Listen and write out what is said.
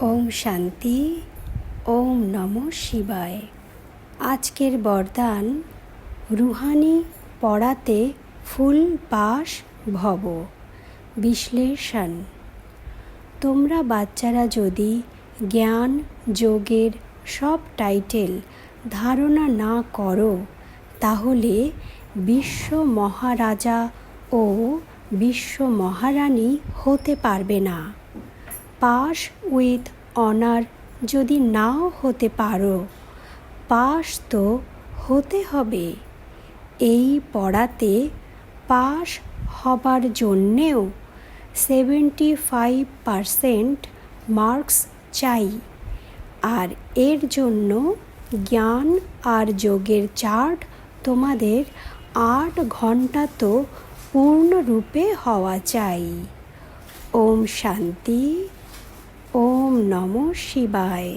ওম শান্তি, ওম নম শিবায়। আজকের বরদান, রুহানি পড়াতে ফুল পাশ ভব। বিশ্লেষণ, তোমরা বাচ্চারা যদি জ্ঞান, যোগের সব টাইটেল ধারণা না করো, তাহলে বিশ্ব মহারাজা ও বিশ্ব মহারানী হতে পারবে না। পাস উইথ অনার যদি নাও হতে পারো, পাস তো হতে হবে। এই পড়াতে পাস হবার জন্যেও সেভেন্টি ফাইভ পারসেন্ট মার্কস চাই। আর এর জন্য জ্ঞান আর যোগের চার্ট তোমাদের আট ঘণ্টা তো পূর্ণরূপে হওয়া চাই। ওম শান্তি। ওম নম শিবায়।